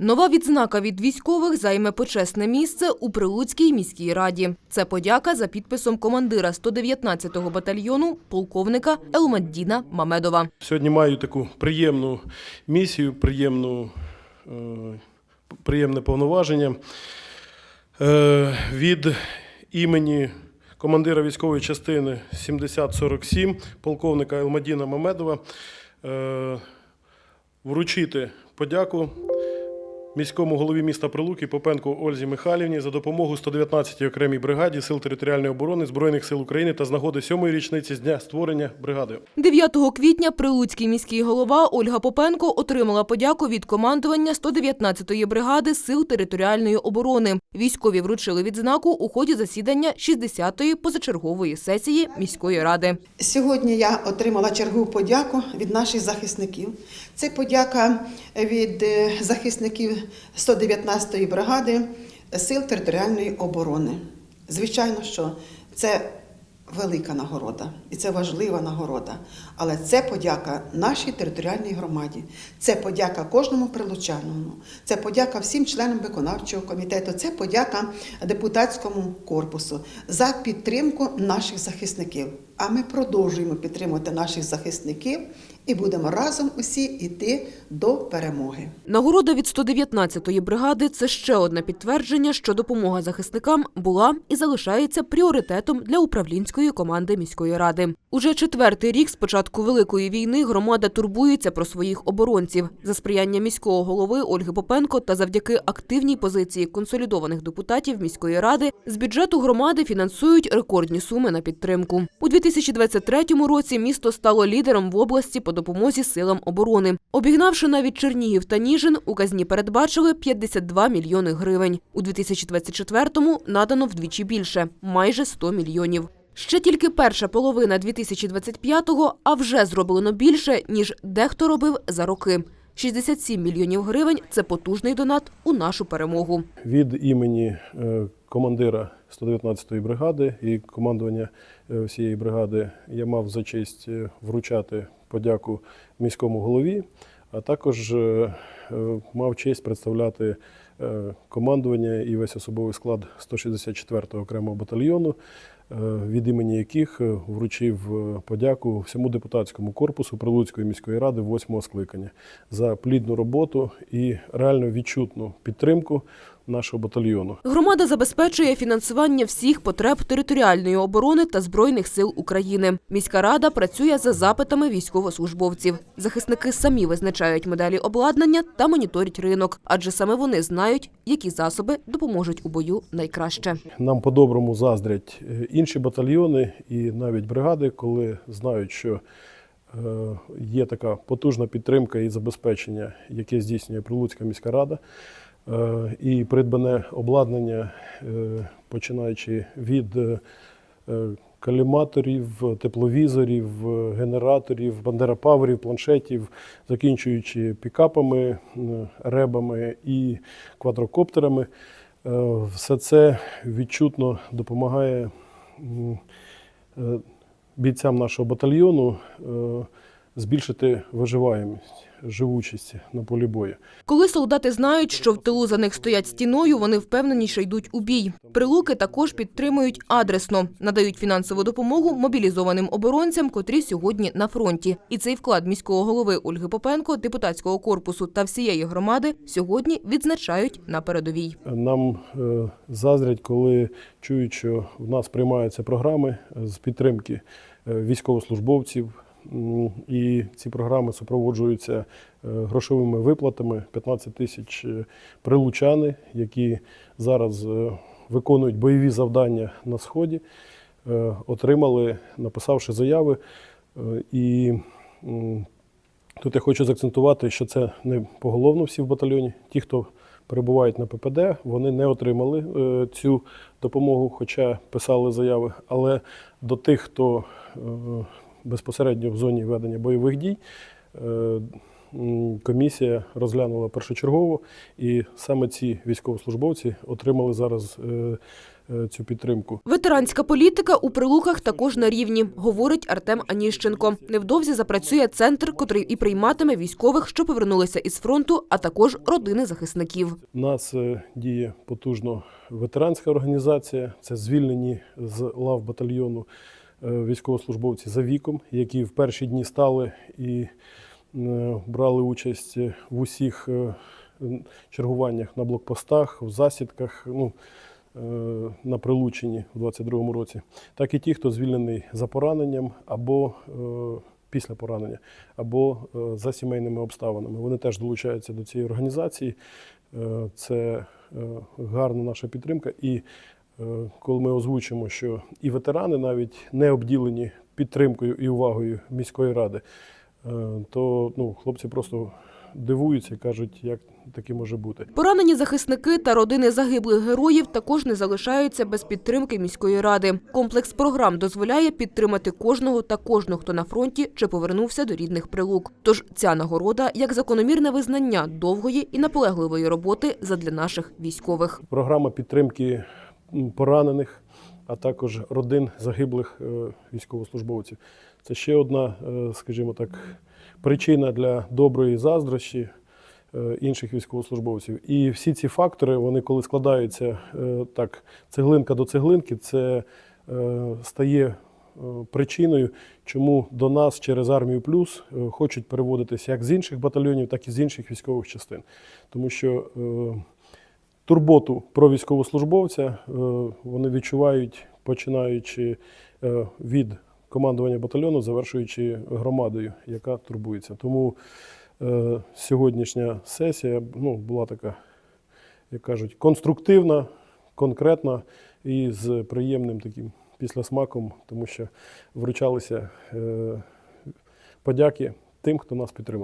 Нова відзнака від військових займе почесне місце у Прилуцькій міській раді. Це подяка за підписом командира 119-го батальйону полковника Елмаддіна Мамедова. Сьогодні маю таку приємну місію, приємну, е, приємне повноваження е, від імені командира військової частини 7047 полковника Елмадіна Мамедова е, вручити подяку міському голові міста Прилуки Попенку Ользі Михайлівні за допомогу 119-й окремій бригаді Сил територіальної оборони Збройних сил України та з нагоди сьомої річниці з дня створення бригади. 9 квітня Прилуцький міський голова Ольга Попенко отримала подяку від командування 119-ї бригади Сил територіальної оборони. Військові вручили відзнаку у ході засідання 60-ї позачергової сесії міської ради. Сьогодні я отримала чергову подяку від наших захисників. Це подяка від е, захисників 119-ї бригади Сил територіальної оборони. Звичайно, що це велика нагорода і це важлива нагорода. Але це подяка нашій територіальній громаді, це подяка кожному прилучаному, це подяка всім членам виконавчого комітету, це подяка депутатському корпусу за підтримку наших захисників. А ми продовжуємо підтримувати наших захисників і будемо разом усі йти до перемоги. Нагорода від 119-ї бригади це ще одне підтвердження, що допомога захисникам була і залишається пріоритетом для управлінської команди міської ради. Уже четвертий рік з початку великої війни громада турбується про своїх оборонців за сприяння міського голови Ольги Попенко та завдяки активній позиції консолідованих депутатів міської ради з бюджету громади фінансують рекордні суми на підтримку. У 2023 році місто стало лідером в області по допомозі силам оборони. Обігнавши навіть Чернігів та Ніжин, у казні передбачили 52 мільйони гривень. У 2024-му надано вдвічі більше – майже 100 мільйонів. Ще тільки перша половина 2025-го, а вже зроблено більше, ніж дехто робив за роки. 67 мільйонів гривень – це потужний донат у нашу перемогу. від імені е, командира 119-ї бригади і командування е, всієї бригади я мав за честь е, вручати подяку міському голові, а також е, е, мав честь представляти е, командування і весь особовий склад 164-го окремого батальйону, від імені яких вручив подяку всьому депутатському корпусу Прилуцької міської ради восьмого скликання за плідну роботу і реально відчутну підтримку нашого батальйону. Громада забезпечує фінансування всіх потреб територіальної оборони та Збройних сил України. Міська рада працює за запитами військовослужбовців. Захисники самі визначають моделі обладнання та моніторять ринок, адже саме вони знають, які засоби допоможуть у бою найкраще. Нам по-доброму заздрять е, інші батальйони і навіть бригади, коли знають, що е, є така потужна підтримка і забезпечення, яке здійснює Прилуцька міська рада. Е, І придбане обладнання, е, починаючи від е, каліматорів, тепловізорів, генераторів, бандерапаверів, планшетів, закінчуючи пікапами, ребами і квадрокоптерами. Все це відчутно допомагає бійцям нашого батальйону збільшити виживаємість, живучість на полі бою. Коли солдати знають, що в тилу за них стоять стіною, вони впевненіше йдуть у бій. Прилуки також підтримують адресно, надають фінансову допомогу мобілізованим оборонцям, котрі сьогодні на фронті. І цей вклад міського голови Ольги Попенко, депутатського корпусу та всієї громади сьогодні відзначають на передовій. Нам е, заздрять, коли чують, що в нас приймаються програми з підтримки е, військовослужбовців. М, І ці програми супроводжуються е, грошовими виплатами 15 тисяч е, прилучани, які зараз е, виконують бойові завдання на сході, отримали, написавши заяви. І Тут я хочу заакцентувати, що це не поголовно всі в батальйоні. Ті, хто перебувають на ППД, вони не отримали цю допомогу, хоча писали заяви. Але до тих, хто безпосередньо в зоні ведення бойових дій, е, комісія розглянула першочергово, і саме ці військовослужбовці отримали зараз е, е, цю підтримку. Ветеранська політика у прилуках також на рівні, говорить Артем Аніщенко. Невдовзі запрацює центр, котрий і прийматиме військових, що повернулися із фронту, а також родини захисників. У нас діє потужно ветеранська організація. Це звільнені з лав батальйону військовослужбовці за віком, які в перші дні стали і е, брали участь в усіх е, чергуваннях на блокпостах, в засідках. Ну, е, на Прилучині у 22-му році, так і ті, хто звільнений за пораненням або е, після поранення, або е, за сімейними обставинами. Вони теж долучаються до цієї організації. Е, Це е, гарна наша підтримка. І е, коли ми озвучимо, що і ветерани навіть не обділені підтримкою і увагою міської ради, е, то ну, хлопці просто дивуються і кажуть, як таке може бути. Поранені захисники та родини загиблих героїв також не залишаються без підтримки міської ради. Комплекс програм дозволяє підтримати кожного та кожного, хто на фронті чи повернувся до рідних прилук. Тож ця нагорода як закономірне визнання довгої і наполегливої роботи задля наших військових. Програма підтримки поранених, а також родин загиблих е, військовослужбовців. Це ще одна, е, скажімо так, причина для доброї заздрощі е, інших військовослужбовців. І всі ці фактори, вони коли складаються так, цеглинка до цеглинки, це стає причиною, чому до нас через армію плюс хочуть переводитися як з інших батальйонів, так і з інших військових частин. Тому що турботу про військовослужбовця е, вони відчувають, починаючи е, від командування батальйону, завершуючи громадою, яка турбується. Тому е, сьогоднішня сесія ну, була така, як кажуть, конструктивна, конкретна і з приємним таким післясмаком, тому що вручалися подяки тим, хто нас підтримує.